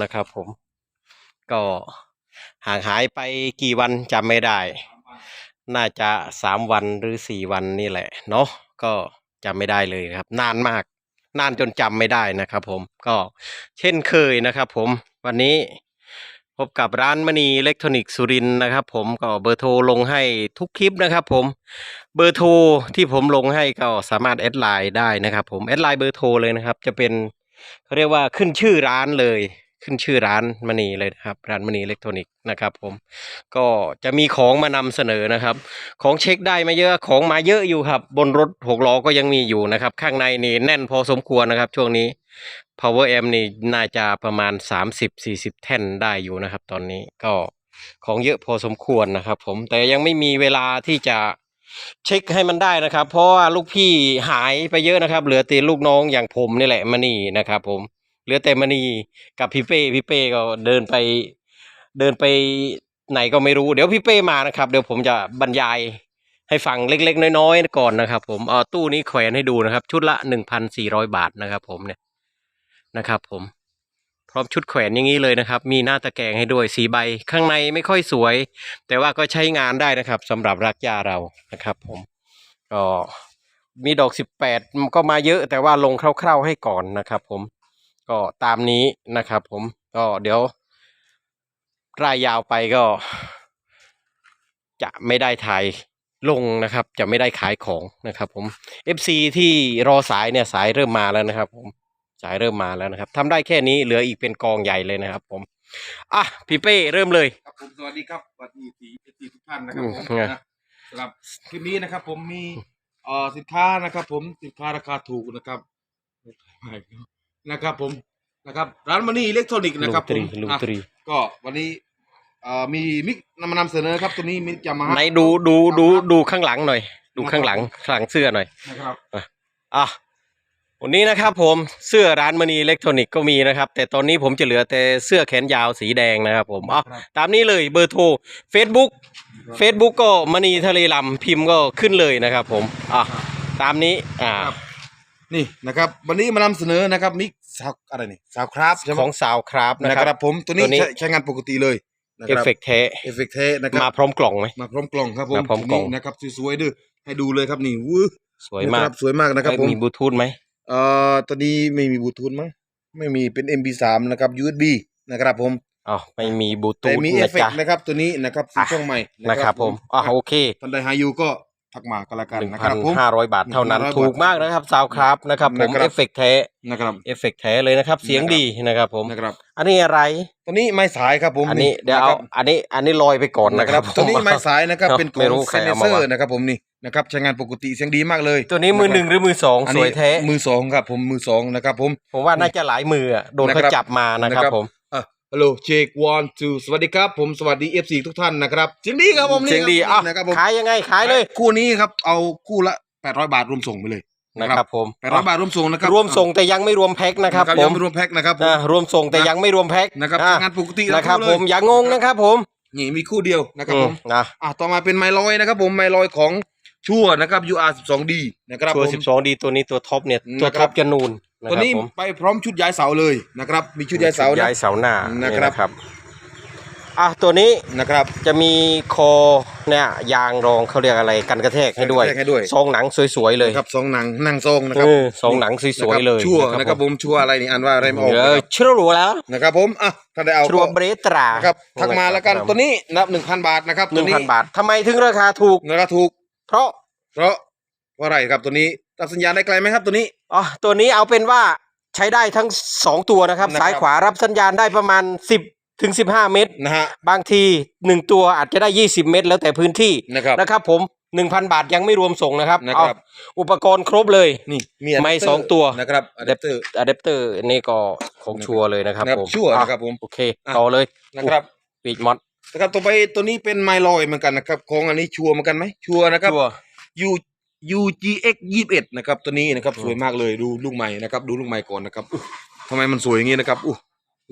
นะครับผม ก็ห่างหายไปกี่วันจำไม่ได้ น่าจะสามวันหรือสี่วันนี่แหละ เนาะก็จำไม่ได้เลยครับ นานมาก นานจนจำไม่ได้นะครับ ผมก็เช่นเคยนะครับผมวันนี้พบกับร้านมณีอิเล็กทรอนิกส์สุรินนะครับ ผมก็เบอร์โทรลงให้ทุกคลิปนะครับ ผมเบอร์โทรที่ผมลงให้ก็สามารถแอดไลน์ได้นะครับ ผมแอดไลน์เบอร์โทรเลยนะครับ จะเป็น เขาเรียกว่าขึ้นชื่อร้านเลย ขึ้นชื่อร้านมณีเลยนะครับร้านมณีอิเล็กทรอนิกส์นะครับผมก็จะมีของมานำเสนอนะครับ ของเช็คได้มาเยอะของมาเยอะอยู่ครับ บนรถหกล้อก็ยังมีอยู่นะครับ ข้างในนี่แน่นพอสมควรนะครับ ช่วงนี้ power amp นี่น่าจะประมาณ 30-40 แท่นได้อยู่นะครับ ตอนนี้ก็ของเยอะพอสมควรนะครับ ผมแต่ยังไม่มีเวลาที่จะ เช็คให้มันได้นะครับ เพราะว่าลูกพี่หายไปเยอะนะครับ เหลือแต่ลูกน้องอย่างผมนี่แหละมานี่นะครับ ผม เหลือแต่มานี่กับพี่เป้พี่เป้ก็เดินไป เดินไปไหนก็ไม่รู้เดี๋ยวพี่เป้มานะครับ เดี๋ยวผมจะบรรยายให้ฟังเล็ก ๆ น้อยๆก่อนนะครับ ผมเอาตู้นี้แขวนให้ดูนะครับ ชุดละหนึ่งพันสี่ร้อยบาทนะครับ ผมเนี่ยนะครับ ผม ร้อมชุดแขวนอย่างนี้เลยนะครับ มีหน้าตะแกรงให้ด้วยสีใบข้างในไม่ค่อยสวย แต่ว่าก็ใช้งานได้นะครับสำหรับรักยาเรานะครับผมก็มีดอกสิบแปดก็มาเยอะแต่ว่าลงคร่าว ๆให้ก่อนนะครับ ผมก็ตามนี้นะครับ ผมก็เดี๋ยวรายยาวไปก็ จะไม่ได้ถ่ายลงนะครับ จะไม่ได้ขายของนะครับ ผม FC ที่รอสายเนี่ยสายเริ่มมาแล้วนะครับ ผม สายเริ่มมาแล้วนะครับทำได้แค่นี้เหลืออีกเป็นกองใหญ่เลยนะครับ ผมอะพี่เป้เริ่มเลยครับผมสวัสดีครับสวัสดีทีทีทุกท่านนะครับอืมผมไงนะสำหรับคลิปนี้นะครับ ผมมีเอ่อสินค้านะครับ ผมสินค้าราคาถูกนะครับนะครับ ผมนะครับร้านมานี่อิเล็กทรอนิกส์ลุนะงครับตผรีมลุงอะตรีก็วันนี้เอ่อมีมิกนำมานำเสนอครับตัวนี้มิกยามาฮ่าไหนดูดูดูดูข้างหลังหน่อย ดูข้างหลังข้างหลังเสื้อหน่อยนะครับอะ วันนี้นะครับผมเสื้อร้านมณีอิเล็กทรอนิกส์ก็มีนะครับ แต่ตอนนี้ผมจะเหลือแต่เสื้อแขนยาวสีแดงนะครับผมอะครับตามนี้เลยเบอร์โทร Facebook Facebook ก็มณีทะเลลำพิมพ์ก็ขึ้นเลยนะครับผมอะตามนี้อ่าครับ นี่นะครับ วันนี้มานำเสนอนะครับมิกสาวอะไรนี่สาวครับใช่ไหมของสาวครับนะนะคครัรับ บผมตัวนี้ตัวนี้ ใช้ใช้งานปกติเลยนะเอคฟรับเฟกต์แท้เอฟเฟกต์เทนะครัมาบพร้อมกล่องไหม มาพร้อมกล่องครับผมมาพร้อมกล่องนี่นะครับสวยๆด้วยให้ดูเลยครับนี่วู้สวยมากนะครับสวยมากนะครับเอ้ยผม มีบลูทูธไหม เอ่อตอนนี้ไม่มีบลูทูธมั้งไม่มีเป็น MP3 นะครับ USB นะครับผมอ๋อไม่มีบลูทูแต่ธมีเอนะฟเฟกจ๊ะ ต์นะครับตัวนี้นะครับสีอะ ช่องใหม่นะครับผมอะโอเคท่านใดหาอยู่ก็ทักมากันละกันหนึ่งนะคพันรับผม ห้าร้อยบาทเท่านั้น 1,500ถูกมากนะครับสาวครับนะครับผมนะครับ เอฟเฟกต์แท้นะครับ เอฟเฟกต์แท้เลยนะครับ เสียงนะครับ ดีนะครับผม นะครับ อันนี้อะไร ตัวนี้ไม้สายครับผมอันนี้เดี๋ยวเอา อันนี้อันนี้ลอยไปก่อนนะนะคครัรับบตัวนี้ผมไม้สายนะครับครับเป็นขไม่องรู้ใคเซรนเอาเซมาอวางร์นะครับผมนี่ นะครับใช้งานปกติเสียงดีมากเลยตัวนี้มือหนึ่งหรือมือสองอันสนี้วยแท้มือสองครับผมมือสองนะครับผมผมว่าน่าจะหลายมืออะโดนเขานะครับจับมานะครับนะครับผมอะฮัลโหลเชควันทูสวัสดีครับผมสวัสดี FC ทุกท่านนะครับเสียงดีครับผมนี่เสียงดีคอะรับนะครับผมขายยังไงขายเลย คู่นี้ครับเอาคู่ละ800บาทรวมส่งไปเลยนะครับผม800บาทรวมส่งนะครับรวมส่งแต่ยังไม่รวมแพ็คนะครับนะผยังมไม่รวมแพ็คนะครับผมอ่ารวมส่งแต่ยังไม่รวมแพ็คนะครับอะงานปกตินะครับเลผยมอย่างงงนะครับผมนี่มีคู่เดียวนะครับอืผมมนะอะต่อมาเป็นไมลอยนะครับผมไมลอยของ ชั่วนะครับ UR 12D นะครับชัวผมร์สิบสองดีตัวนี้ตัวท็อปเนี่ยนะครับตัวท็อปจะนูนนะตัวครับนี้ผมไปพร้อมชุดย้ายเสาเลยนะครับ มีชุดย้ายเสานะ ย้ายเสาหน้านะครับนี่อะตัวนี้นะครับ จะมีคอเนี่ยยางรองเขาเรียกอะไรกันกระแทกให้ด้วยกันกระแทกให้ด้วย ซองหนังสวยๆเลยครับสองหนังนั่งทรงนะครับเออซองหนังสวยๆเลยชั่วนะนะคครัรับบผผมมชั่วอะไรนี่อ่านว่าอะไรไม่ออกเอนะอครับชิโรู้แล้วนะครับผมอะถ้าได้เอาชัวก็เบรตรานะครับทักมาแล้วกันตัวนี้นับหนึ่งพันบาทนะครับหตัวนึ่งนี้พันบาททำไมถึงราคาถูกราคาถูก เพราะเพราะเพราะอะไรครับตัวนี้รับสัญญาณได้ไกลไหมครับตัวนี้ อ๋อตัวนี้เอาเป็นว่าใช้ได้ทั้งสองตัวนะครับ นะครับ ซ้ายขวารับสัญญาณได้ประมาณ 10 ถึง 15 เมตร นะฮะบางทีหนึ่งตัวอาจจะได้ 20 เมตร แล้วแต่พื้นที่นะครับ นะครับผม 1,000 บาทยังไม่รวมส่งนะครับนะครับเอาอุปกรณ์ครบเลย นี่มีไม้ adapter สองตัว นะครับอะแดปเตอร์ อะแดปเตอร์นี่ก็ของชัวร์เลยนะครับนะครับผมชัวร์อ่นะครับผม โอเค อะ ต่อเลยนะครับ ปีกมอด นะครับต่อไปตัวนี้เป็นไมลอยเหมือนกันนะครับ ของอันนี้ชัวร์เหมือนกันไหมชัวร์นะครับ ชัวร์ U UGX 21นะครับตัวนี้นะครับอืมสวยมากเลยดูลูกใหม่นะครับ ดูลูกใหม่ก่อนนะครับอุ๊ยทำไมมันสวยอย่างนี้นะครับอู้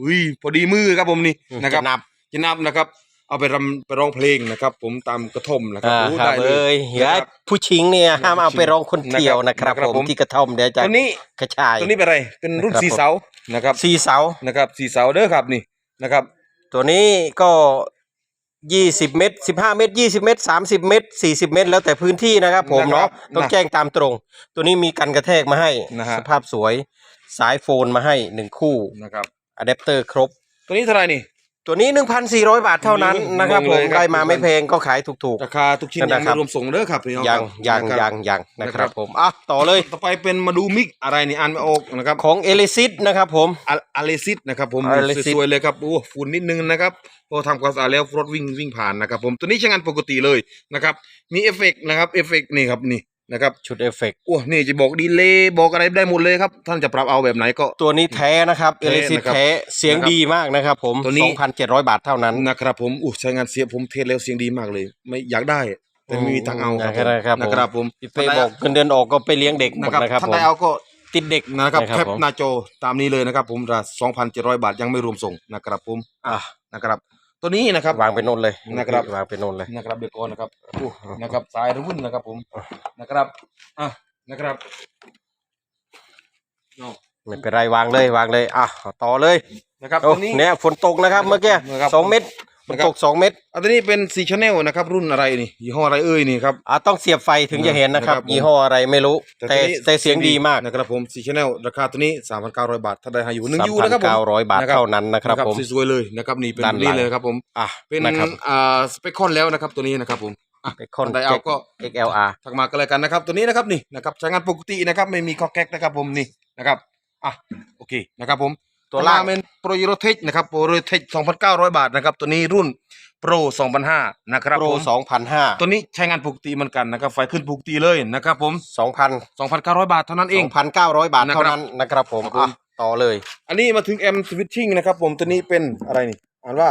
อุ้ยพอดีมือครับผมนี่นะครับจนับ จะนับนะครับ เอาไปรำไปร้องเพลงนะครับ ผมตามกระท่อมนะครับอ่าโอ้ครับได้เลเอ้ยยอย่านะครับ ผู้ชิงเนี่ยห้ามเอาไปร้องคนนะครับเดียวนะครับนะครับผมผม ที่กระท่อมเดี๋ยวจะตัวนี้กระชาย ตัวนี้เป็นอะไร เป็นรุ่นนะครับ สีเสานะครับ สี่เสานะครับสี่เสาเด้อครับนี่นะครับ ตัวนี้ก็ ยี่สิบเมตรสิบห้าเมตรยี่สิบเมตรสามสิบเมตรสี่สิบเมตร แล้วแต่พื้นที่นะครับผมนะครับเนาะต้องนะแจ้งตามตรง ตัวนี้มีกันกระแทกมาให้นะฮะ สภาพสวยสายโฟนมาให้หนึ่งคู่นะครับอะแดปเตอร์ครบ ตัวนี้เท่าไหร่นี่ ตัวนี้หนึ่งพันสี่ร้อยบาทเท่านั้นอืมนะครับงผงมเลยครับได้มาไม่แพงก็ขายถูกราคาทุกชิ้นนั่ยันงนะครัไม่บรวมส่งเด้อครับพี่น้องๆยังครับยังนะครับยังยังนะคนะครัรับบผมอะต่อเลยต่อไปเป็นมาดูมิกอะไรนี่อ่านไม่ออกนะครับของเอลิซิสนะครับผมอะอะเลซิสนะครับผม Alesis สวยๆเลยครับโอ้ฝุ่นนิดนึงนะครับพอทำความสะอาดแล้วรถวิ่งวิ่งผ่านนะครับผมตัวนี้ใช้งานปกติเลยนะครับมีเอฟเฟกต์นะครับเอฟเฟกต์นี่ครับนี่ นะครับชุดเอฟเฟกต์โอ้นี่จะบอกดีเลย์บอกอะไรได้หมดเลยครับ ท่านจะปรับเอาแบบไหนก็ ตัวนี้แท้นะครับแท้เอลิซิสนะครับแท้เสียงนะครับดีมากนะครับผมตัวนี้2,700 บาทเท่านั้นนะครับผมอู้ใช้งานเสียงผมเทสแล้วเสียงดีมากเลย ไม่อยากได้แต่ไม่มีทางเอาครับผมนะครับผมนะครับผมพี่เป้บอกเงินเดือนออกก็ไปเลี้ยงเด็กหมนะดครับนะครับท่านผมใดเอาก็ติดเด็กนะครับนะแคปผมหน้าจอตามนี้เลยนะครับผมราสองพันเจ็ดร้อยบาทยังไม่รวมส่งนะครับผมอะนะครับ ตัวนี้นะครับวางไปโน่นเลยนะครับวางไปโน่นเลยนะครับเดี๋ยวก่อนนะครับอู้นะครับสายรุ่นนะครับผมนะครับอะนะครับเนาะไม่เป็นไรวางเลยวางเลยอะต่อเลยนะครับโอ้ตัวนี้เนี่ยฝนตกนะครับเมื่อกี้นะครับสองเม็ด ฝนนะครับตกสองเม็ดอันนี้เป็นซีชแนลนะครับรุ่นอะไรนี่ยี่ห้ออะไรเอ่ยนี่ครับอะต้องเสียบไฟถึงจะเห็นนะครับนะครับผมยี่ห้ออะไรไม่รู้ แต่ตัวนี้แต่เสียงดีมากนะครับผมซีชแนลราคาตัวนี้สามพันเก้าร้อยบาทถ้าได้ให้อยู่หนึ่งสามยูพันนะครับผมเก้าร้อยบาทนะครับเท่านั้นนะครับผมสวยๆเลยนะครับนี่เป็นด้านหลังนี่เลยครับผมอะเป็นนะครับอ่าสเปคคอนแล้วนะครับตัวนี้นะครับผมอะไปคอนท่านใดเอาก็ XLR ทักมากันเลยกันนะครับ ตัวนี้นะครับนี่นะครับใช้งานปกตินะครับไม่มีข้อแก๊กนะครับผมนี่นะครับอะโอเคนะครับผม ตัวล่างเป็นโปรยูโรเทคนะครับโปรยูโรเทค2,900 บาทนะครับตัวนี้รุ่นโปร2,500นะครับโปรผมสองพันห้าตัวนี้ใช้งานปกติเหมือนกันนะครับไฟขึ้นปกติเลยนะครับผมสองพัน2,900 บาทเท่านั้นเอสงองพันเก้าร้อยบาทนะครับเท่านั้นนะครับผมครับผมอะต่อเลย อันนี้มาถึง M switching นะครับผมตัวนี้เป็นอะไรนี่อ่านว่า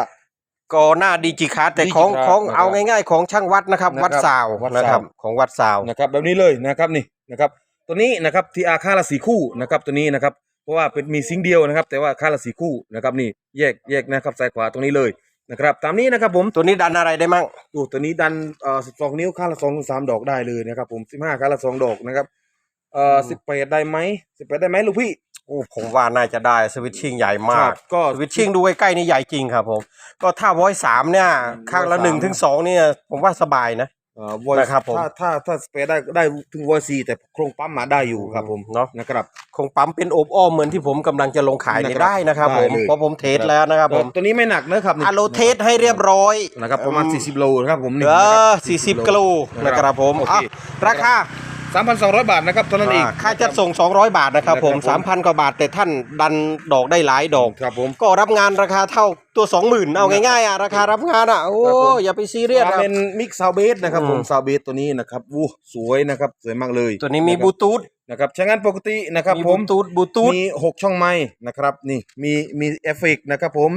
ก็หน้าดีจิคาแต่ของ Digicard ของนะครับเอาง่าย ๆ ของช่างวัดนะครับนะครับวัดสาววัดนะสาวครับของวัดสาวนะครับแบบนี้เลยนะครับนี่นะครับ ตัวนี้นะครับทีอาค่าละสีคู่นะครับตัวนี้นะครับ เพราะว่าเป็นมีซิงค์เดียวนะครับ แต่ว่าค่าละสีคู่นะครับนี่แยกแยกนะครับซ้ายขวาตรงนี้เลยนะครับตามนี้นะครับผมตัวนี้ดันอะไรได้มั่งดูตัวนี้ดันเอ่อ12นิ้วค่าละ2ถึง3ดอกได้เลยนะครับผม15ค่าละ2ดอกนะครับเอ่อ18ได้ไหม18ได้ไหมลูกพี่โอ้ผมว่าน่าจะได้สวิตชิ่งใหญ่มาคกรับก็ สวิตชิ่งดูใกล้ๆนี่ใหญ่จริงครับผม ก็ถ้าวอยสามเนี่ย ข้างละ Voice หนึ่งสามถึงสองเนี่ย ผมว่าสบายนะ เอ่อ voice นะครับผม ถ้าถ้าถ้าสเปซได้ได้ถึง voice 4แต่โครงปั๊มมาได้อยู่ครับผมเนาะนะครับ คงปั๊มเป็นโอบอ้อมเหมือนที่ผมกำลังจะลงขายเนี่ยนะครับได้นะครับได้ผมเลย เพราะผมเทสแล้วนะครับผมตัวนี้ไม่หนักนะครับนี่อะโลเทสให้เรียบร้อยนะครับประมาณ 40 โลนะครับผมนี่เอนะคอรับสี่สิบกิโลนะครับผมโอเค อะราคา 3,200 บาทนะครับเท่านั้นเองอ่าค่าจัดส่ง 200 บาทนะครับผม นะครับผม 3,000 กว่าบาทแต่ท่านดันดอกได้หลายดอก ครับผม ก็รับงานราคาเท่าตัว 20,000 เอาง่ายๆอะราคารับงานอะโอ้ครับผม อย่าไปซีเรียสอ่าครับเป็นมิกซาวเบสนะครับผมอืม ซาวเบสตัวนี้นะครับวู้สวยนะครับสวยมากเลยตัวนี้มีะครับบลูทูธนะครับใช้งานปกตินะครับมีผบลูม ทูธบลูทูธ มีหกช่องไม้นะครับนี่มีมีเอฟเฟกนะครับผม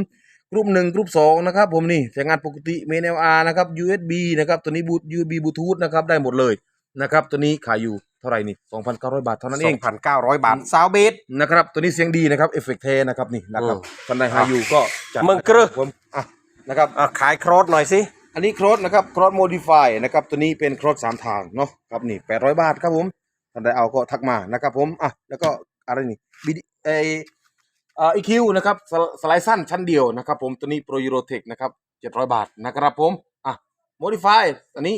กรุ๊ปหนึ่งกรุ๊ปสองนะครับผมนี่ใช้งานปกติเมนเอลอาร์นะครับ USB นะครับตัวนี้บู USB บลูทูธนะครับได้หมดเลย นะครับตัวนี้ขายอยู่เท่าไหร่นี่2,900 บาทเท่านั้นเอง 2,900 บาทซาวเบสนะครับตัวนี้เสียงดีนะครับเอฟเฟกเทนะครับนี่นะครับอืมท่านใดหาอยู่ก็จัดเมืองเกลือผมอะนะครับอะขายโครสหน่อยสิอันนี้โครสนะครับโครสโมดิฟายนะครับตัวนี้เป็นโครสสามทางเนาะครับนี่แปดร้อยบาทครับผมท่านใดเอาก็ทักมานะครับผมอะแล้วก็อะไรนี่บีเอเอ่อคิวนะครับสสไลด์สั้นชั้นเดียวนะครับผมตัวนี้โปรยูโรเทคนะครับเจ็ดร้อยบาทนะครับผมอะโมดิฟายอันนี้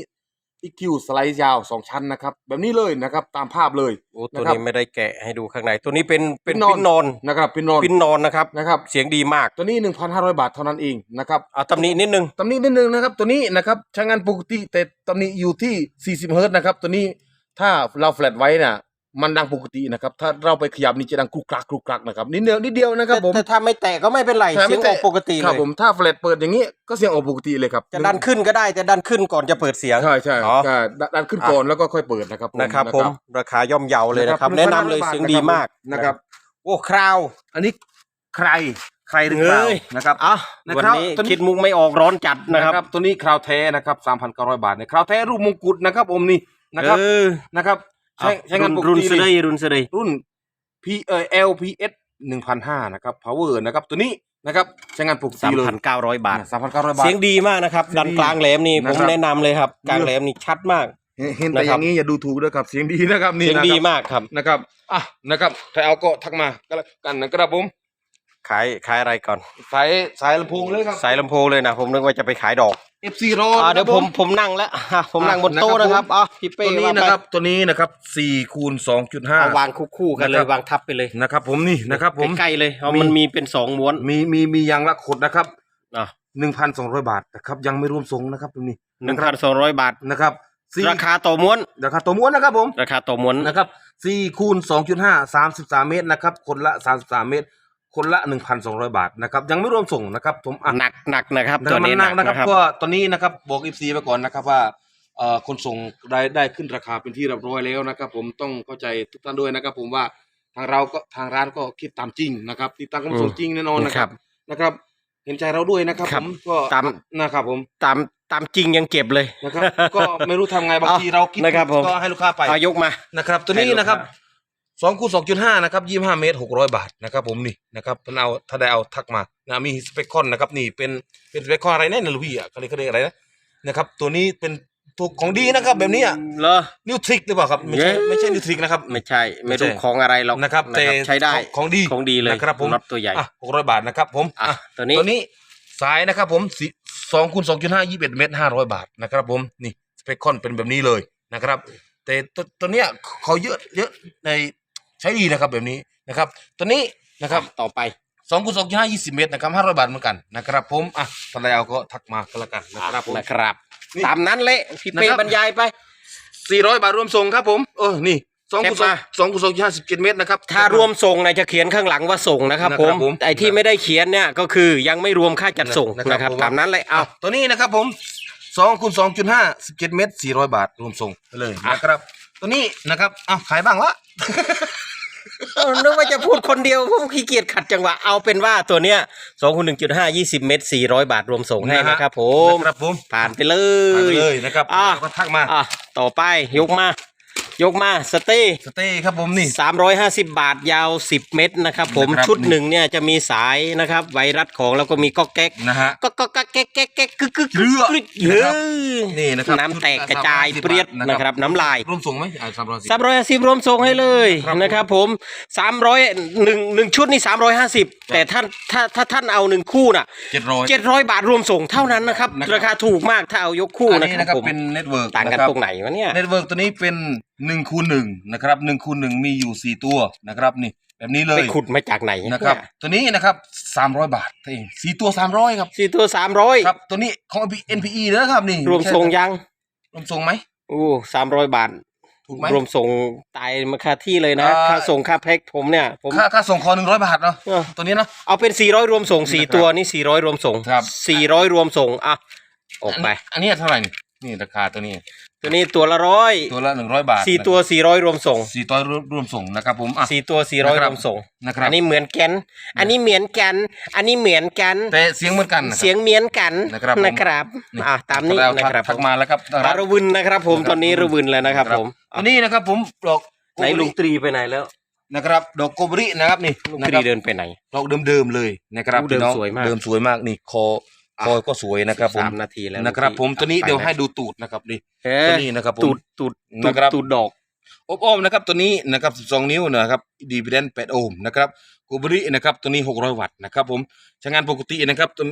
EQ สไลด์ยาวสองชั้นนะครับ แบบนี้เลยนะครับ ตามภาพเลยโอ้ตัวนะครับนี้ไม่ได้แกะให้ดูข้างใน ตัวนี้เป็นเป็นปิ้ปิ้นนนนออนนนะครับเป็นนอนปิ้นนอนนะครับนะครับ เสียงดีมากตัวนี้หนึ่งพันห้าร้อยบาทเท่านั้นเองนะครับอะตำหนินิดนึงตำหนินิดนึงนะครับ ตัวนี้นะครับใช้งานปกติแต่ตำหนิอยู่ที่ 40เฮิร์ตซ์นะครับ ตัวนี้ถ้าเราแฟลตไว้น่ะ มันดังปกตินะครับ ถ้าเราไปขยับนี่จะดังกรุกกรักกรุกกรักนะครับนิดเดียวนิดเดียวนะครับผมแต่ถ้าไม่แตะก็ไม่เป็นไรถ้าเสีไม่ยงอแตะอกปกติคเลรับยผมถ้าแฟลตเปิดอย่างนี้ก็เสียงออกปกติเลยครับจะดันขึ้นก็ได้แต่ดันขึ้นก่อนจะเปิดเสียงใช่ใช่เนาะใช่ดันดันขึ้นก่อนแล้วก็ค่อยเปิดนะครับนะครับผมราคาย่อมเยาเลยนะครับแนะนำเลยเสียงดีมากนะครับโอ้คราว อันนี้ใครใครหรือเปล่าเอ้ยนะครับอะนะวันครับนี้ตัวนี้คิดมุกไม่ออกร้อนจัดนะนะคครัรับบตัวนี้คราวแท้นะครับ3,900บาทเนี่ยคราวแท้รูปมงกุฎนะครับผมนี่นะครับเออนะครับ ใช้ใช้งานปกรุ่นติเสเลดยยรุ่นเสดยรุ่น P เอ่อ LPS 1,500นะครับ power นะครับ ตัวนี้นะครับใช้งานปกติสามเลยพันเก้าร้อยบาทสามพันเก้าร้อยบาท เสียงดีมากนะครับเสียงดันดีกลางแหลมนี่นะผมครับแนะนำเลยครับ กลางแหลมนี่ชัดมาก เห็นเห็นแต่นะครับอย่างนี้อย่าดูถูกด้วยครับ เสียงดีนะครับนี่เสียงนะดีครับมากครับ นะครับอะนะครับถ้าเอาก็ทักมาก็แล้วกันนะครับผมขายขายอะไรก่อน สายสายลำโพงเลยครับ สายลำโพงเลยนะ ผมนึกว่าจะไปขายดอก FC รออ่านะเดี๋ยวคผรับมผมนั่งแล้วอะผมนั่งบนอะโต๊ะนะนะคครัรับบอะพี่เป้ตัวนี้ว่าไปนะครับตัวนี้นะครับสี่คูณสองจุดห้า เอาวางคู่ๆกันเลยนะครับ วางทับไปเลยนะครับ ผมนี่นะครับ ผม ใกล้ๆเลยเอามีมันมีเป็นสองม้วนมีมีมียางละขดนะครับอะหนึ่งพันสองร้อยบาทนะครับ ยังไม่รวมส่งนะครับตรงนี้หนึ่งพันสองร้อยบาท นะครับสี่ราคาต่อม้วน ราคาตัวม้วนนะครับผมราคาต่อม้วนนะครับสี่คูณสองจุดห้าสามสิบสามเมตรนะครับคนละสามสิบสามเมตร คนละหนึ่งพันสองร้อยบาทนะครับยังไม่รวมส่งนะครับผมอะหนักหนักนะครับนะคตัรัวบมันนี้หหนันักกนะครับนะครับก็ตอนนี้นะครับบอกอีซีไปก่อนนะครับว่าเอ่อคนส่งได้ได้ขึ้นราคาเป็นที่เรียบร้อยแล้วนะครับ ผมต้องเข้าใจทุกท่านด้วยนะครับ ผมว่าทางเราก็ทางร้านก็คิดตามจริงนะครับติดตั้งขนส่งจริงแน่นอนนะครับนะครับ เห็นใจเราด้วยนะครับคผรับมก็ตามนะครับผมตามตามจริงยังเก็บเลยนะครับ ก็ไม่รู้ทำไงบางทีเราคิดนะครับผมก็ให้ลูกค้าไปเอายกมานะครับ ตัวนี้ให้ลูกนะครับค้ สองคูณสองจุดห้านะครับยี่ห้าเมตรหกร้อยบาทนะครับผมนี่นะครับเพิ่นเอาถ้าได้เอาทักมานะมีสเปคคอนนะครับนี่เป็นเป็นสเปคคอนอะไรแน่นลูวี่อะเขาเรียกเขาเรียกอะไรนะนะครับตัวนี้เป็นตัวของดีนะครับแบบนี้อะเหรอ นิวทริกหรือเปล่าครับไม่ใช่เย้ ไม่ใช่นิวทริกนะครับ ไม่ใช่ ไม่รู้ไม่ใช่ ของอะไรหรอกนะครับแต่ใช้ได้ของของดีของดีเลยนะครับผมน็อตตัวใหญ่อะหกร้อยบาทนะครับผมอะอะตัวนี้ตัวนี้สายนะครับผมสองคูณสองจุดห้ายี่สิบเอ็ดเมตรห้าร้อยบาทนะครับผมนี่สเปคคอนเป็นแบบนี้เลยนะครับ แต่ตัวตัวเนี้ยเขาเยอะเยอะใน ใช้ดีนะครับแบบนี้นะครับตัวนี้นะครับต่อไปสองคูณสองจุดห้ายี่สิบเมตรนะครับห้าร้อยบาทเหมือนกันนะครับผมอะถ้าใครเอาก็ทักมาก็แล้วกันนะครับผมนะครับนี่ตามนั้นเละพี่เป้นะครับบรรยายไปสี่ร้อยบาทรวมส่งครับผมเออนี่สองคูณสองแคปมาสองคูณสองจุดห้าสิบเจ็ดเมตรนะครับถ้ารวมส่งนะจะเขียนข้างหลังว่าส่งนะครับนะผครัมบผมไอ้ที่ไม่ได้เขียนเนี่ยก็คือยังไม่รวมค่าจัดส่งนะครับนะครับผมตามนั้นเลยเอาตัวนี้นะครับผมสองคูณสองจุดห้าสิบเจ็ดเมตรสี่ร้อยบาทรวมส่งไปเลยนะครับ ตัวนี้นะครับอ้าวขายบ้างละ เออนึกว่าจะพูดคนเดียวผมขี้เกียจขัดจังหวะเอาเป็นว่าตัวเนี้ยสองคูณหนึ่งจุดห้ายี่สิบเมตรสี่ร้อยบาทรวมส่งให้นะครับผม นะครับผมผ่านไปเลไปยเลยนะครับอะแล้วก็ทักมา อะต่อไปยกมา ยกมาสเต้สเต้ครับผมนี่สามร้อยห้าสิบบาทยาวสิบเมตรนะครับ ผมนะครับชุดหนึ่งเนี่ยจะมีสายนะครับ ไวรัสของแล้วก็มีก๊อกแก๊กนะฮะ ก็ก็ก็แก๊กแก๊กแก๊กกึกกึกเรือกึกนะเฮ้ครับยนี่นะครับน้ำแตกกระจายเปรี้ยดนะครับ น้ำลายรวมส่งไหมอ่าสามร้อยสิบ สามร้อยห้าสิบรวมส่งให้เลยครับนะครับ ผมสามร้อยหนึ่งหนึ่งชุดนี่สามร้อยห้าสิบแต่ท่านถ้าถ้าท่านเอาหนึ่งคู่น่ะเจ็ดร้อย เจ็ดร้อยบาทรวมส่งเท่านั้นนะครับ นะครับ ราคาถูกมากถ้าเอายกคู่อันนะนี้ครันะครับบผมเป็นเน็ตเวิร์กต่างกันตรงไหนวะเนี่ย เน็ตเวิร์กตัวนี้เป็นหนึ่งคูณหนึ่งนะครับหนึ่งคูณหนึ่งมีอยู่สี่ตัวนะครับนี่แบบนี้เลไปยขุดมาจากไหนนะครับ ตัวนี้นะครับสามร้อยบาทเองสี่ตัวสามร้อยครับสี่ตัวสามร้อยครับ ตัวนี้ของ NPE นะครับนี่รวมส่งยัง รวมส่งไหม โอ้สามร้อยบาท ถูกไหม รวมส่งตายมาค่าที่เลยนะ อ่า ค่าส่งค่าแพ็คผมเนี่ย ผม ค่าค่าส่งคอหนึ่งร้อยบาทเนาะเออ ตัวนี้เนาะ เอาเป็นสี่ร้อยรวมส่งสี่นะครับตัวนี่สี่ร้อยรวมส่งครับ สี่ร้อยรวมส่งอะออกไป อันนี้เท่าไหร่นี่นี่ราคาตัวนี้ ตัวนี้ตัวละร้อยตัวละหนึ่งร้อยบาทสี่ตัวสี่ร้อยรวมส่งสี่ตัวรวมส่งนะครับผมอะสี่ตัวสี่ร้อยนะครรับวมส่งนะครับอันนี้เหมือนกัน อันนี้เหมือนกัน อันนี้เหมือนกันแต่เสียงเหมือนกันนะครับเสียงเหมือนกันนะครับผมนะครับนี่อะตามนี้แล้วนะครับทักมาแล้วครับอาระวินนะครับ ผมนะครับตอนนี้ระวินแล้วนะครับ ผมอันนี้นะครับ ผมดอกไหนลุงตรีไปไหนแล้วนะครับ ดอกโกบรินะครับนี่ลุงนะตครีรับเดินไปไหนดอกเดิมๆเลยนะครับอู้เดิมพี่น้องสวยมากเดิมสวยมากนี่คออะ คอก็สวยนะครับผมสามนาทีแล้วนะครับ ผมตัวนี้เดี๋ยวให้ดูตูดนะครับนี่เอ๊ะตัวนี้นะครับผมตูดตูดตูดนะครับตูดดอกอบอ้อมนะครับตัวนี้นะครับ12 นิ้วนะครับดีพีเดน8โอห์มนะครับโกบรินะครับตัวนี้ 600 วัตต์นะครับผมใช้งานปกตินะครับตัว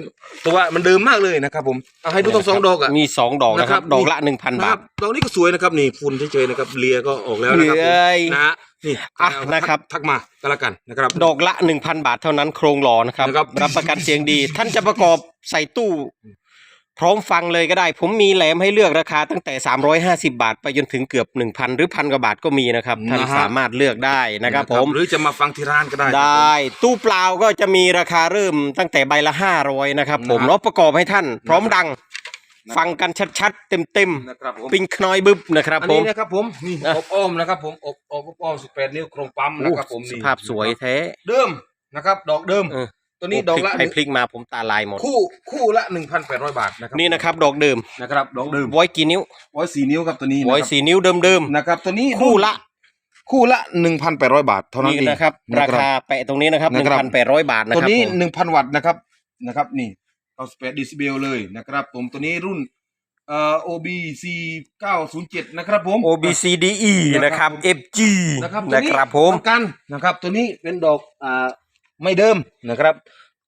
ตัวมันเดิมมากเลยนะครับผมเอาให้ดูทั้งสองดอกอะมีสองดอกนะครันะครับบดอกละหนึ่งพันนะบาครัทบดอกนี้ก็สวยนะครับนี่ฝุ่นเฉยๆนะครับเลียก็ออกแล้วนะครับผมเอ้ยนะฮะ นี่อะนะครับทักมาก็แล้วกันนะครับ ดอกละหนึ่งพันบาทเท่านั้นโครงหล่อนะครับ นะครับ รับประกันเสียงดี ท่านจะประกอบใส่ตู้ พร้อมฟังเลยก็ได้ ผมมีแหลมให้เลือกราคาตั้งแต่ 350 บาท ไปจนถึงเกือบ 1,000 หรือพันกว่าบาทก็มีนะครับ ท่านนะฮะ สามารถเลือกได้นะครับผม หรือจะมาฟังที่ร้านก็ได้ครับผมได้ตู้เปล่าก็จะมีราคาเริ่มตั้งแต่ใบละ 500 นะครับผมนะครับเนาะประกอบให้ท่าน พร้อมดังนะครับ ฟังกันชัดๆเต็มนะครับผมๆปิงคน้อยบึบนะครับอันผนี้มนะครับผมนี่นะ อบอ้อมนะครับผมอบอบอบอ้อม18นิ้วโครงปั๊มนะครับผมสนี่ภาพสวยแท้เดิมนะครับ ดอกเดิม เออตัวนี้ดอกละพลิไปพลิกมาผมตาลายหมด คู่คู่ละ1,800บาทนะครับนี่นะครับ ดอกเดิมนะครับดอกเดิมไว้กี่นิ้วร้อยสี่นิ้วครับตัวนี้นะไว้ครับสี่นิ้วเดิมนะครับตัวนี้ๆคู่ละคู่ละ1,800บาทเท่านั้นนี่เองนะครับ ราคาแปะตรงนี้นะครับนะ1,800ครับบาทนะตัวครับนี้ผม1,000วัตต์นะครับนะครับ นี่ เอา18ดิซิเบลเลยนะครับ ผมตัวนี้รุ่นเอ่อ OBC 907 นะครับผม OBCDE นะครับนะครับ FG นะครับตัวนะนี้ครับผมป้องกันนะครับ ตัวนี้เป็นดอกอ่าไม่เดิมนะครับ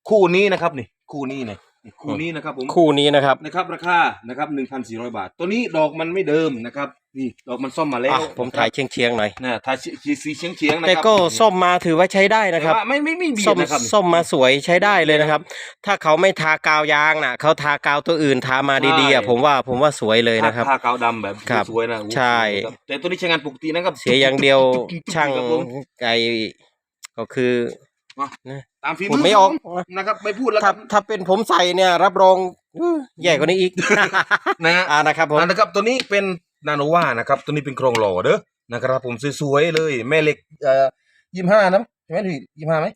คู่นี้นะครับนี่คู่นี้นี่นี่ คู่นี้นะครับผมคู่นี้นะครับนะครับ ราคานะครับหนึ่งพันสี่ร้อยบาท ตัวนี้ดอกมันไม่เดิมนะครับนี่ดอกมันซ่อมมาแล้วอะผมถ่ายเชียงเชียงๆหน่อย นะถ่ายสีสีเฉียงเฉียงๆนะแต่ครับก็ส้มมาถือว่าใช้ได้แต่นะครับว่าไม่ไม่ไม่เบียส้ดมนะครับส้มมาสวยใช้ได้เลยนะครับ ถ้าเขาไม่ทากาวยางน่ะเขาทากาวตัวอื่นทามาดีๆอะใช่ผมว่าผมว่าสวยเลยนะครับ ผ้าขาวดำแบบครับสวยนะโอ้โหใช่ ครับแต่ตัวนี้ใช้งานปกตินะครับ เสียอย่างเดียวช่างครับผ มไอก็คือตามฝีพูมืดอไม่ออก นะครับ ไม่พูดแล้วคถ้ารับถ้าเป็นผมใส่เนี่ย รับรองอื้อแย่กว่านี้อีก นะฮะ อ่านะครับผมอ่านะครับตัวนี้เป็นนาโนวานะครับตัวนี้เป็นโครงหล่อเด้อนะครับผมสวยๆเลยแม่เหล็กเอ่อยี่ห้านะใช่ไหมพี่ยี่ห้าไหม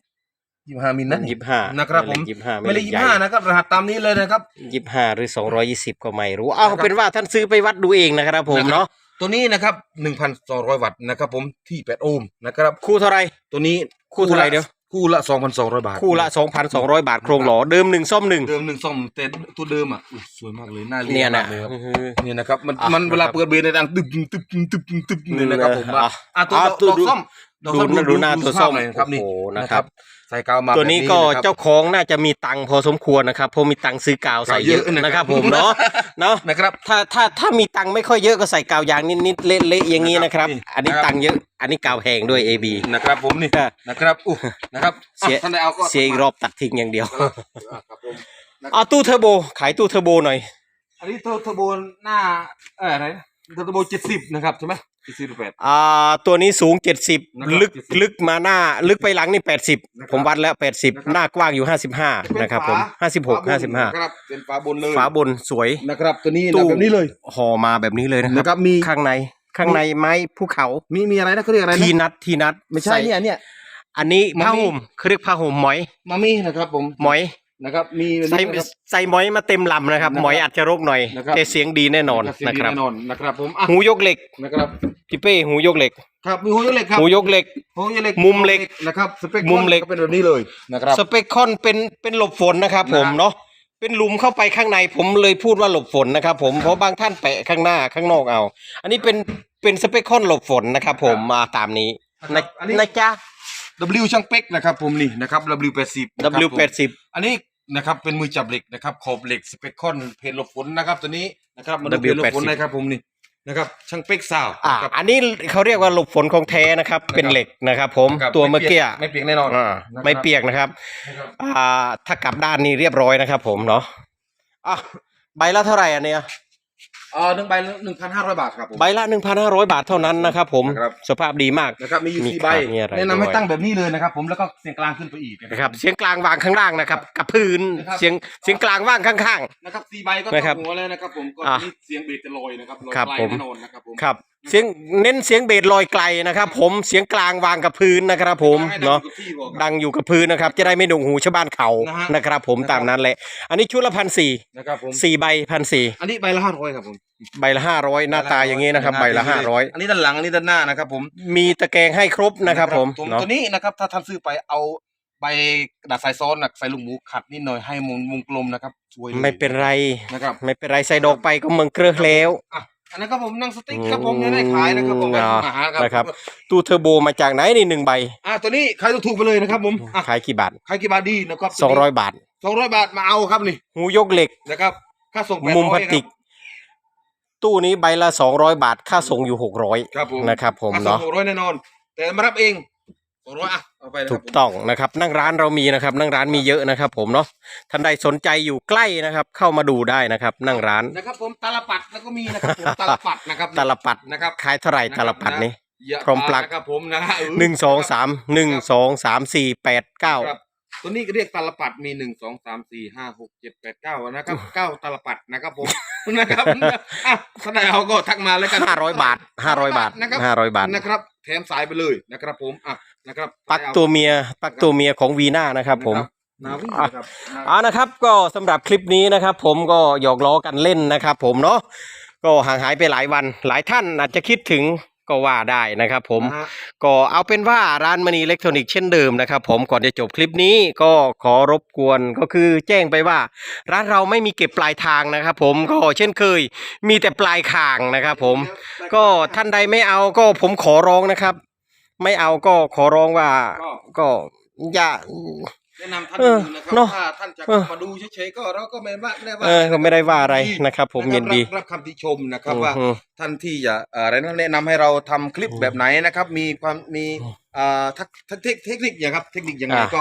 ยี่ห้ามิลนะ ยี่สิบห้านะครับผม ยี่สิบห้าไม่เลยยี่ห้านะครับรหัสตามนี้เลยนะครับ ยี่สิบห้าหรือสองร้อยยี่สิบก็ไม่รู้ เอานะครับ เป็นว่าท่านซื้อไปวัดดูเองนะครับผมนะครับเนาะตัวนี้นะครับหนึ่งพันสองร้อยวัตต์นะครับผมที่แปดโอห์มนะครับ คู่เท่าไหรตัวนี้คู่เท่าไหร่เดี๋ยว คู่ละสองพันสองร้อยบาท คู่ละสองพันสองร้อยบาทโครงหล่อเดิมหนึ่งส้มหนึ่ง เดิมหนึ่งซ่อมแต่ตัวเดิมอะอุ๊ยสวยมากเลยน่าเรีเนี่ยนนะมากเลยครับอื้อหือเนี่ยนะครับมันอะมันเวลานะครับเปิดเบรในดังตึบตึบตึบตึบตึบเลยนะครับผมว่าอะอะตัวอะดอกตัวดอกดูส้มดอกดูส้มดูดูหน้าตัวสภส้มหน่อยครับนี่โอ้โหนะครับ ใส่กาวมาตัวนี้แบบก็นะครับ เจ้าของน่าจะมีตังค์พอสมควรนะครับเพราะมีตังค์ซื้อกาวใส่เยอะเยอะนะครับนะครับผมเนาะเนาะนะครับ ถ้าถ้าถ้ามีตังค์ไม่ค่อยเยอะก็ใส่กาวยางนิดๆเละๆอย่างนี้นะครับนี่อันนี้นะครับตังค์เยอะ อันนี้กาวแพงด้วย AB นะครับผมนี่อะนะครับอู้นะครับเสียอะท่านใดเอาก็เสียอีกรอบตัดทิ้งอย่างเดียวครับครับผมเอาตู้เทอร์โบ ขายตู้เทอร์โบหน่อย อันนี้เทอร์เทอร์โบหน้าเอออะไรนะเทอร์โบเจ็ดสิบนะครับใช่ไหมเจ็ดสิบแปด อ่าตัวนี้สูงนะครับ70 ลึก70ลึกมาหน้า ลึกไปหลังนี่ นะครับ80 ผมวัดแล้ว นะครับ 80 หน้า กว้างอยู่ 55 นะครับผม 56นะครับเป็นฝาบนเลย55ฝาบนสวย นะครับตัวนี้ตู้ นะแบบนี้เลย ห่อมาแบบนี้เลยนะคนะรับครับมี ข้างใน ข้างในไม้ภูเขา มีมีอะไรนะเขาเรียกอะไรนะทีนัดทีนัดไม่ใช่ส่เนี่ยเนี่ยอันนี้มันผ้ามีห่มเขาเรียกผ้าห่มหมอยมามี่นะครับผมหมอยนะครับมีใส่นะครับใส่หมอยมาเต็มลำนะครับนะครับ หมอยอาจจะรกหน่อยนะครับแต่เสียงดีแน่นอนเสียงนะดีครับแน่นอนนะครับผมอะหูยกเหล็กนะครับพี่เป้หูยกเหล็กครับมีหูยกเหล็กครับหูยกเหล็กหูยกเหล็กมุมเหล็กนะครับสเปคมุมเหล็กก็เป็นแบบนี้เลยนะครับสเปคคอนเป็นเป็นหลบฝนนะครับผมนะเนาะ เป็นหลุมเข้าไปข้างในผมเลยพูดว่าหลบฝนนะครับ ผมเพราะบางท่านแปะข้างหน้าข้างนอกเอา อันนี้เป็นเป็นสเปคคอนหลบฝนนะครับ ผมมาตามนี้นะนะครับอันนี้ นะจ๊ะ W ช่างเป็กนะครับผมนี่นะครับ W แปดสิบ W 8 0อันนี้นะครับเป็นมือจับเหล็กนะครับขอบเหล็กสเปคคอนเพนหลบฝนนะครับตัวนี้นะครับมาดู W เพนหลบฝน80นะครับผมนี่ นะครับช่างเป็กซาวอ่านะครับ อันนี้เขาเรียกว่าหลบฝนของแท้นะครับ เป็นเหล็กนะครับ ผมนะครับตัวเมื่อกี้ไม่เปียกแน่นอนอ่านะครับไม่เปียกนะครับ นะครับอ่าถ้ากลับด้านนี้เรียบร้อยนะครับ ผมเนาะอะใบละเท่าไหร่อันเนี้ย เอ่อหนึ่งใบหนึ่งพันห้าร้อยบาทครับผม ใบละหนึ่งพันห้าร้อยบาทเท่านั้นนะครับผมนะครับ สภาพดีมาก นะครับมีอยู่มีสี่ใบ ขาดมีอะไรแนะนำให้ด้วย ตั้งแบบนี้เลยนะครับ ผมแล้วก็เสียงกลางขึ้นไปอีกนะครับ เสียงกลางวางข้างล่างนะครับกับพื้นนะครับ เสียงเสียงกลางว่างข้าง นะครับสี่ใบก็นะครับตกหัวแล้วนะครับผมก็อะนี่เสียงเบสจะลอยนะครับลอยครับไกลผม แน่นอนนะครับผม ๆ ครับ เสียงเน้นเสียงเบสลอยไกลนะครับ ผมเสียงกลางวางกับพื้นนะครับผมให้ดังเนาะอยู่กับที่บอกครับดังอยู่กับพื้นนะครับ จะได้ไม่หนวกหูชาวบ้านเขานะฮะนะครับ ผมนะครับตามนั้นแหละ อันนี้ชุดละพันสี่นะครับผมสี่ใบพันสี่อันนี้ใบละห้าร้อยครับผมใบละห้าร้อยหน้าตาอย่างนี้นะครับ ใบละห้าร้อยอันนี้ด้านหลังอันนี้ด้านหน้านะครับ ผมมีตะแกรงให้ครบนะครับ ผมตัวเนาะตัวนี้นะครับถ้าท่านซื้อไปเอาใบกระดาษทรายซ้อนนะใส่ลูกหมูขัดนิดหน่อยให้มุมมุมกลมนะครับสวยลยไม่เป็นไรนะครับ ไม่เป็นไรใส่ดอกไปก็เมืองเกลือแล้ว อะอันนั้นครับผมนั่งสติ๊กครับผมยังได้ขายนะครับผมอ่าอาหารนะครับตู้เทอร์โบมาจากไหนนี่หนึ่งใบอะตัวนี้ขายถูกๆไปเลยนะครับผมอะขายกี่บาทขายกี่บาทดีนะครับสองร้อยบาทสองร้อยบาทมาเอาครับนี่หูยกเหล็กนะครับค่าส่ง800มุมพลาสติก ตู้นี้ใบละสองร้อยบาทค่าส่งอยู่หกร้อยครับผมนะครับผมค่าส่งเนาะหกร้อยแน่นอน แต่มารับเอง สองร้อยอะเอาไปนะคถูรับกผมต้องนะครับ นั่งร้านเรามีนะครับ นั่งร้านมีเยอะนะครับ ผมเนาะท่านใดสนใจอยู่ใกล้นะครับ เข้ามาดูได้นะครับ นั่งร้าน นะครับผมตาลปัดแล้วก็มีนะครับผมตาลปัดนะครับตาลปัดนะครับขายเท่าไหร่ตาลปัดนี้อย่าพร้อมปลั๊กนะครับผมนะฮะเหนึ่งสองสามหนึ่งสองสามสี่แปดเก้าครับตัวนี้ก็เรียกตาลปัดมีหนึ่งสองสามสี่ห้าหกเจ็ดแปดเก้านะครับเก้าตาลปัดนะครับผมนะครับอะถ้าไหนเอาก็ทักมาแล้วกันห้าร้อยบาทห้าร้อยบาทนะครับห้าร้อยบาทนะครับแถมสายไปเลยนะครับผมอะ นะครับปักตัวเมียปักตัวเมียของวีน่านะครับ ผมนาวีนะครับเอานะครับ ก็สำหรับคลิปนี้นะครับ ผมก็หยอกล้อกันเล่นนะครับ ผมเนาะก็ห่างหายไปหลายวัน หลายท่านอาจจะคิดถึงก็ว่าได้นะครับ ผมนะฮะก็เอาเป็นว่าร้านมณีอิเล็กทรอนิกส์เช่นเดิมนะครับ ผมก่อนจะจบคลิปนี้ก็ขอรบกวนก็คือแจ้งไปว่า ร้านเราไม่มีเก็บปลายทางนะครับ ผมก็เช่นเคย มีแต่ปลายคางนะครับ ผมก็ท่านใดไม่เอาก็ผมขอร้องนะครับ ไม่เอาก็ขอร้องว่า ก็ก็อย่า แนะนำท่านเออดูนะครับเนอะถ้าท่านจะเออ มาดูเฉยๆก็เราก็ไม่ว่าไม่ได้ว่าเออก็ไม่ได้ว่าอะไรนะครับ ผมะคยิรับนดี รับรับคำติชมนะครับว่า อืมท่านที่จะเอ่ออะไรนะแนะนำให้เราทำคลิปแบบไหนนะครับ มีความมีเอ่อทักทักเทคเทคนิคอย่างครับ เทคนิคยังไงอ่าก็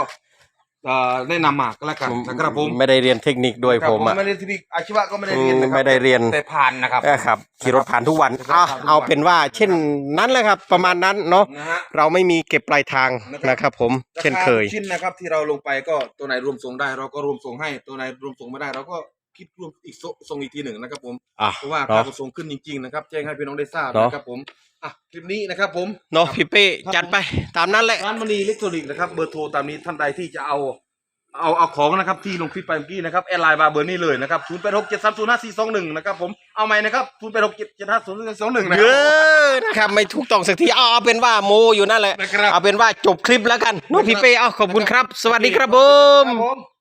เอ่อแนะนำมาก็แล้วกันนะครับผมไม่ได้เรียนเทคนิคด้วยครับผมอะไม่ได้ที่อาชีวะก็ไม่ได้เรียนนะครัไม่ได้เรียนแต่ผ่านนะครับเออครับขี่รถผ่านทุกวันครับเอาผ่านทุกวันเอาเป็นว่า เช่นนั้นแหละครับ ประมาณนั้นเนาะนะฮะเราไม่มีเก็บปลายทางนะครับนะครับผม เช่นเคยราาทุกชิ้นนะครับที่เราลงไปก็ตัวไหนรวมส่งได้ เราก็รวมส่งให้ตัวไหนรวมส่งไม่ได้เราก็ คิดรวมอีกส่งส่งอีกทีหนึ่งนะครับผมอะเพราะว่าเนาะค่าขนส่งขึ้นจริงๆนะครับ แจ้งให้พี่น้องได้ทราบเนาะนะครับผมอะคลิปนี้นะครับผม เนาะพี่เป้จัดไปตามนั้นแหละ ร้านมณีอิเล็กทรอนิกส์นะครับเบอร์โทรตามนี้ท่านใดที่จะเอาเอาเอาของนะครับที่ลงคลิปไปเมื่อกี้นะครับแอดไลน์มาเบอร์นี้เลยนะครับศูนย์แปดหกเจ็ดสามศูนย์ห้าสี่สองหนึ่งนะครับผมเอาใหม่นะครับศูนย์แปดหกเจ็ดเจ็ดห้าศูนย์สองหนึ่งนะเอครับอนะครับไม่ถูกต้องสักทีเอาเอาเป็นว่าโมอยู่นั่นแหละนะครับ เอาเป็นว่าจบคลิปแล้วกันเน้องพี่เป้เอาขอบคุณครับ สวัสดีครับผม ครับผม